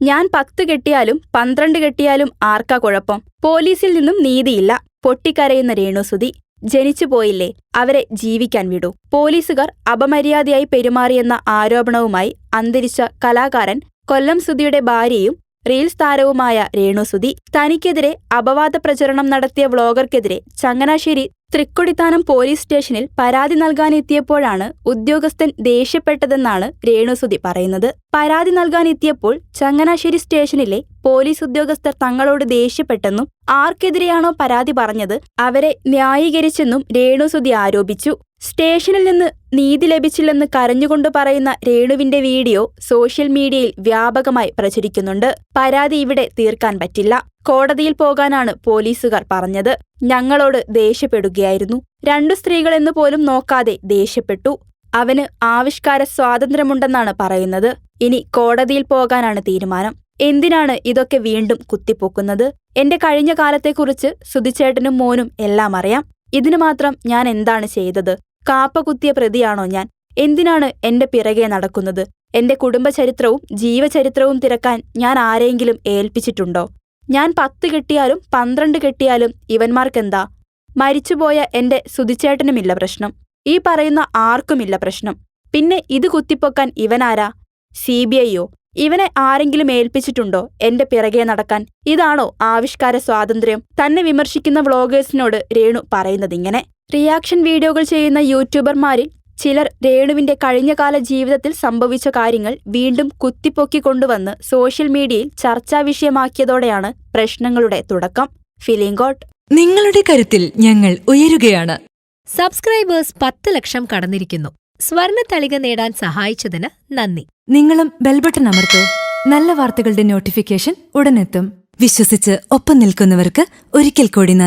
ഞാൻ പത്ത് കെട്ടിയാലും പന്ത്രണ്ട് കെട്ടിയാലും ആർക്കാ കുഴപ്പം? പോലീസിൽ നിന്നും നീതിയില്ല. പൊട്ടിക്കരയുന്ന രേണുസുതി ജനിച്ചു പോയില്ലേ അവരെ ജീവിക്കാൻ വിടൂ. പോലീസുകാർ അപമര്യാദയായി പെരുമാറിയെന്ന ആരോപണവുമായി അന്തരിച്ച കലാകാരൻ കൊല്ലം സുധിയുടെ ഭാര്യയും റീൽസ് താരവുമായ രേണുസുതി തനിക്കെതിരെ അപവാദ പ്രചരണം നടത്തിയ വ്ളോഗർക്കെതിരെ ചങ്ങനാശ്ശേരി തൃക്കൊടിത്താനം പോലീസ് സ്റ്റേഷനിൽ പരാതി നൽകാനെത്തിയപ്പോഴാണ് ഉദ്യോഗസ്ഥൻ ദേഷ്യപ്പെട്ടതെന്നാണ് രേണുസുതി പറയുന്നത്. പരാതി നൽകാനെത്തിയപ്പോൾ ചങ്ങനാശ്ശേരി സ്റ്റേഷനിലെ പോലീസ് ഉദ്യോഗസ്ഥർ തങ്ങളോട് ദേഷ്യപ്പെട്ടെന്നും ആർക്കെതിരെയാണോ പരാതി പറഞ്ഞത് അവരെ ന്യായീകരിച്ചെന്നും രേണുസുതി ആരോപിച്ചു. സ്റ്റേഷനിൽ നിന്ന് നീതി ലഭിച്ചില്ലെന്ന് കരഞ്ഞുകൊണ്ട് പറയുന്ന രേണുവിന്റെ വീഡിയോ സോഷ്യൽ മീഡിയയിൽ വ്യാപകമായി പ്രചരിക്കുന്നുണ്ട്. പരാതി ഇവിടെ തീർക്കാൻ പറ്റില്ല. കോടതിയിൽ പോകാനാണ് പോലീസുകാർ പറഞ്ഞത്. ഞങ്ങളോട് ദേഷ്യപ്പെടുകയായിരുന്നു. രണ്ടു സ്ത്രീകളെന്നു പോലും നോക്കാതെ ദേഷ്യപ്പെട്ടു. അവന് ആവിഷ്കാര സ്വാതന്ത്ര്യമുണ്ടെന്നാണ് പറയുന്നത്. ഇനി കോടതിയിൽ പോകാനാണ് തീരുമാനം. എന്തിനാണ് ഇതൊക്കെ വീണ്ടും കുത്തിപ്പൊക്കുന്നത്? എന്റെ കഴിഞ്ഞ കാലത്തെക്കുറിച്ച് സുധിച്ചേട്ടനും മോനും എല്ലാം അറിയാം. ഇതിനു മാത്രം ഞാൻ എന്താണ് ചെയ്തത്? കാപ്പ കുത്തിയ പ്രതിയാണോ ഞാൻ? എന്തിനാണ് എന്റെ പിറകെ നടക്കുന്നത്? എന്റെ കുടുംബചരിത്രവും ജീവചരിത്രവും തിരക്കാൻ ഞാൻ ആരെങ്കിലും ഏൽപ്പിച്ചിട്ടുണ്ടോ? ഞാൻ പത്ത് കെട്ടിയാലും പന്ത്രണ്ട് കെട്ടിയാലും ഇവന്മാർക്കെന്താ? മരിച്ചുപോയ എന്റെ സുതിച്ചേട്ടനുമില്ല പ്രശ്നം. ഈ പറയുന്ന ആർക്കുമില്ല പ്രശ്നം. പിന്നെ ഇത് കുത്തിപ്പൊക്കാൻ ഇവനാരാ? C B ഐയോ? ഇവനെ ആരെങ്കിലും ഏൽപ്പിച്ചിട്ടുണ്ടോ എന്റെ പിറകെ നടക്കാൻ? ഇതാണോ ആവിഷ്കാര സ്വാതന്ത്ര്യം? തന്നെ വിമർശിക്കുന്ന വ്ളോഗേഴ്സിനോട് രേണു പറയുന്നതിങ്ങനെ റിയാക്ഷൻ വീഡിയോകൾ ചെയ്യുന്ന യൂട്യൂബർമാരിൽ ചിലർ രേണുവിന്റെ കഴിഞ്ഞകാല ജീവിതത്തിൽ സംഭവിച്ച കാര്യങ്ങൾ വീണ്ടും കുത്തിപ്പൊക്കി കൊണ്ടുവന്ന് സോഷ്യൽ മീഡിയയിൽ ചർച്ചാ വിഷയമാക്കിയതോടെയാണ് പ്രശ്നങ്ങളുടെ തുടക്കം. ഫിലിംഗോട്ട് നിങ്ങളുടെ കരുത്തിൽ ഞങ്ങൾ ഉയരുകയാണ്. സബ്സ്ക്രൈബേഴ്സ് പത്ത് ലക്ഷം കടന്നിരിക്കുന്നു. സ്വർണ തളിക നേടാൻ സഹായിച്ചതിന് നന്ദി. നിങ്ങളും ബെൽബട്ടൺ അമർത്തോ. നല്ല വാർത്തകളുടെ നോട്ടിഫിക്കേഷൻ ഉടനെത്തും. വിശ്വസിച്ച് ഒപ്പം നിൽക്കുന്നവർക്ക് ഒരിക്കൽ കൂടി നന്ദി.